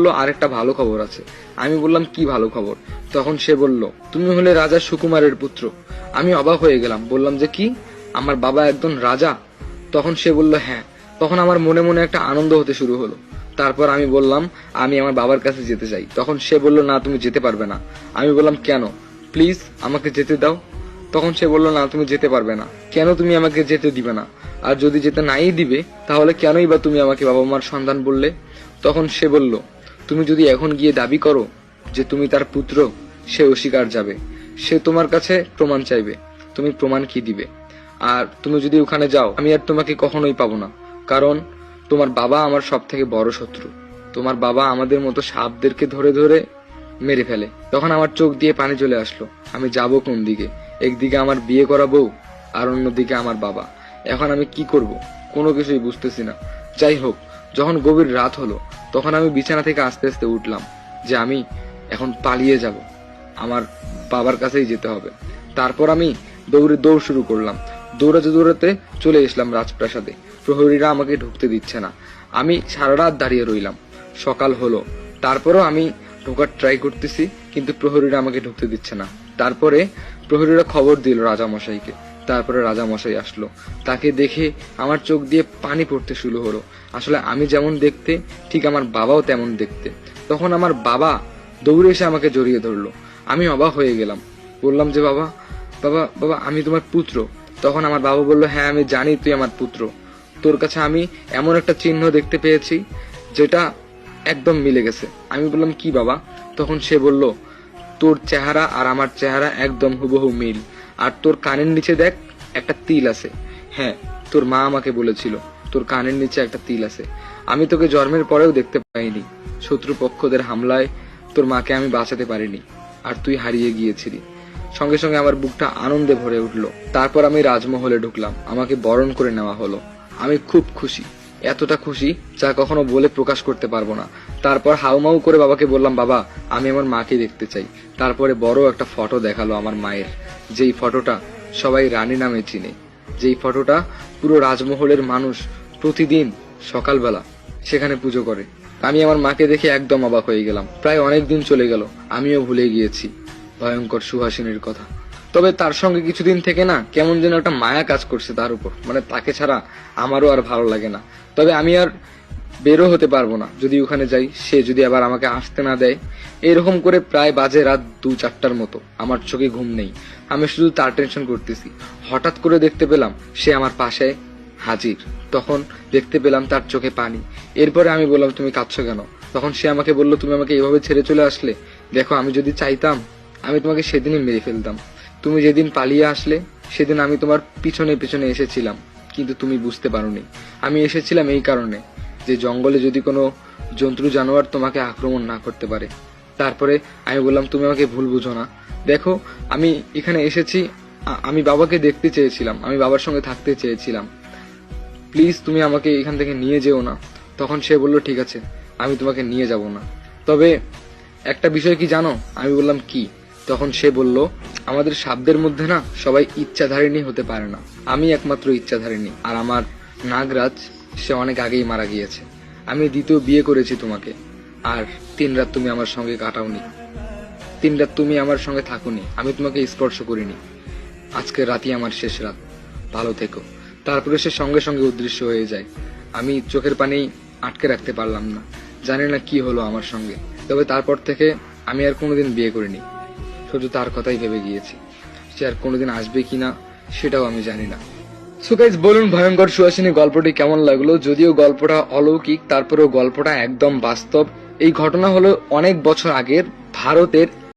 বলল, আরেকটা ভালো খবর আছে। আমি বললাম, কি ভালো খবর? তখন সে বলল, তুমি হলে রাজা সুকুমারের পুত্র। আমি অবাক হয়ে গেলাম, বললাম, যে কি? আমার বাবা একজন রাজা? তখন সে বলল হ্যাঁ। তখন আমার মনে মনে একটা আনন্দ হতে শুরু হলো। তারপর আমি বললাম, আমি আমার বাবার কাছে যেতে চাই। তখন সে বলল, না, তুমি যেতে পারবে না। আমি বললাম, কেন? প্লিজ, আমাকে যেতে দাও। তখন সে বলল, না, তুমি যেতে পারবে না। কেন তুমি আমাকে যেতে দিবে না? আর যদি যেতে নাই দিবে, তাহলে কেনই বা তুমি আমাকে বাবা মার সন্ধান বললে? তখন সে বলল তুমি যদি এখন গিয়ে দাবি করো যে তুমি তার পুত্র, সে অস্বীকার যাবে। সে তোমার কাছে প্রমাণ চাইবে। তুমি প্রমাণ কি দিবে? আর তুমি যদি ওখানে যাও, আমি আর তোমাকে কখনোই পাবো না। কারণ তোমার বাবা আমার সব থেকে বড় শত্রু। তোমার বাবা আমাদের মতো সাপদেরকে ধরে ধরে মেরে ফেলে। তখন আমার চোখ দিয়ে পানি চলে আসলো। আমি যাব কোন দিকে? একদিকে আমার বিয়ে করা বউ, আর অন্যদিকে আমার বাবা। এখন আমি কি করব? কোনো কিছুই বুঝতেছি না। যাই হোক যখন গভীর রাত হলো, তখন আমি বিছানা থেকে আস্তে আস্তে উঠলাম যে আমি এখন পালিয়ে যাব। আমার বাবার কাছেই যেতে হবে। তারপর আমি দৌড়ে দৌড় শুরু করলাম। দৌড়াতে দৌড়াতে চলে এসলাম রাজপ্রাসাদে। প্রহরীরা আমাকে ঢুকতে দিচ্ছে না। আমি সারা রাত দাঁড়িয়ে রইলাম। সকাল হলো। তারপরও আমি ঢোকার ট্রাই করতেছি, কিন্তু প্রহরীরা আমাকে ঢুকতে দিচ্ছে না। তারপরে প্রহরীরা খবর দিল রাজামশাইকে। তারপরে রাজা মশাই আসলো। তাকে দেখে আমার চোখ দিয়ে পানি পড়তে শুরু হলো। আসলে আমি যেমন দেখতে, ঠিক আমার বাবাও তেমন দেখতে। তখন আমার বাবা দৌড়ে এসে আমাকে জড়িয়ে ধরলো। আমি অবাক হয়ে গেলাম। বললাম যে, বাবা বাবা বাবা, আমি তোমার পুত্র। তখন আমার বাবা বলল হ্যাঁ আমি জানি তুই আমার পুত্র। তোর কাছে আমি এমন একটা চিহ্ন দেখতে পেয়েছি, যেটা একদম মিলে গেছে। আমি বললাম, কি বাবা? তখন সে বলল, তোর চেহারা আর আমার চেহারা একদম হুবহু মিল। আর তোর কানের নিচে দেখ, একটা তিল আছে। হ্যাঁ তোর মা আমাকে বলেছিল, তোর কানের নিচে একটা তিল আছে। আমি তোকে জন্মের পরেও দেখতে পাইনি। শত্রুপক্ষদের হামলায় তোর মাকে আমি বাঁচাতে পারিনি, আর তুই হারিয়ে গিয়েছিলি। সঙ্গে সঙ্গে আমার বুকটা আনন্দে ভরে উঠল। তারপর আমি রাজমহলে ঢুকলাম। আমাকে বরণ করে নেওয়া হলো। আমি খুব খুশি। এতটা খুশি যা কখনো বলে প্রকাশ করতে পারব না। তারপর হাউমাউ করে বাবাকে বললাম, বাবা, আমি আমার মাকে দেখতে চাই। তারপরে বড় একটা ফটো দেখাল আমার মায়ের। যেই ফটোটা সবাই রানী নামে চিনে, যেই ফটোটা পুরো রাজমহলের মানুষ প্রতিদিন সকালবেলা সেখানে পুজো করে। আমি আমার মাকে দেখে একদম অবাক হয়ে গেলাম। প্রায় অনেক দিন চলে গেল, আমিও ভুলে গিয়েছি ভয়ঙ্কর সুহাসিনীর কথা। তবে তার সঙ্গে কিছুদিন থেকে না কেমন যেন একটা মায়া কাজ করছে তার উপর। মানে তাকে ছাড়া আমারও আর ভালো লাগে না। তবে আমি আর বেরো হতে পারব না। যদি ওখানে যাই, সে যদি আবার আমাকে আসতে না দেয়, এরকম করে প্রায় বাজে রাত দু চারটার মতো। আমার চোখে ঘুম নেই। আমি শুধু তার টেনশন করতেছি। হঠাৎ করে দেখতে পেলাম, সে আমার পাশে হাজির। তখন দেখতে পেলাম তার চোখে পানি। এরপরে আমি বললাম, তুমি কাঁদছো কেন? তখন সে আমাকে বলল, তুমি আমাকে এভাবে ছেড়ে চলে আসলে? দেখো, আমি যদি চাইতাম, আমি তোমাকে সেদিনই মেরে ফেলতাম। তুমি যেদিন পালিয়ে আসলে, সেদিন আমি তোমার পিছনে পিছনে এসেছিলাম। কিন্তু তুমি বুঝতে পারোনি। আমি এসেছিলাম এই কারণে। যে জঙ্গলে যদি কোনো জন্তু জানোয়ার তোমাকে আক্রমণ না করতে পারে। তারপরে আমি বললাম, তুমি আমাকে ভুল বুঝো না। দেখো, আমি এখানে এসেছি আমি বাবাকে দেখতে চেয়েছিলাম, আমি বাবার সঙ্গে থাকতে চেয়েছিলাম। প্লিজ, তুমি আমাকে এখান থেকে নিয়ে যেও না। তখন সে বলল, ঠিক আছে, আমি তোমাকে নিয়ে যাব না। তবে একটা বিষয় কি জানো? আমি বললাম, কি? তখন সে বলল, আমাদের শব্দের মধ্যে না সবাই ইচ্ছাধারিণী হতে পারে না। আমি একমাত্র ইচ্ছাধারিণী, আর আমার নাগরাজ সে অনেক আগেই মারা গিয়েছে। আমি দ্বিতীয় বিয়ে করেছি তোমাকে। আর তিন রাত তুমি আমার সঙ্গে কাটাওনি। তিন রাত তুমি আমার সঙ্গে থাকুনি। আমি তোমাকে স্পর্শ করিনি। আজকে রাতই আমার শেষ রাত। ভালো থেকো। তারপরে সে সঙ্গে সঙ্গে অদৃশ্য হয়ে যায়। আমি চোখের পানি আটকে রাখতে পারলাম না। জানি না কি হলো আমার সঙ্গে। তবে তারপর থেকে আমি আর কোনোদিন বিয়ে করিনি। শুধু তার কথাই ভেবে গিয়েছি। সে আর কোনোদিন আসবে কিনা, সেটাও আমি জানি না। সো গাইজ বলুন ভয়ঙ্কর সুহাসিনী গল্পটি কেমন লাগল? যদিও গল্পটা অলৌকিক, তারপরেও গল্পটা একদম বাস্তব। এই ঘটনা হলো অনেক বছর আগের ভারতের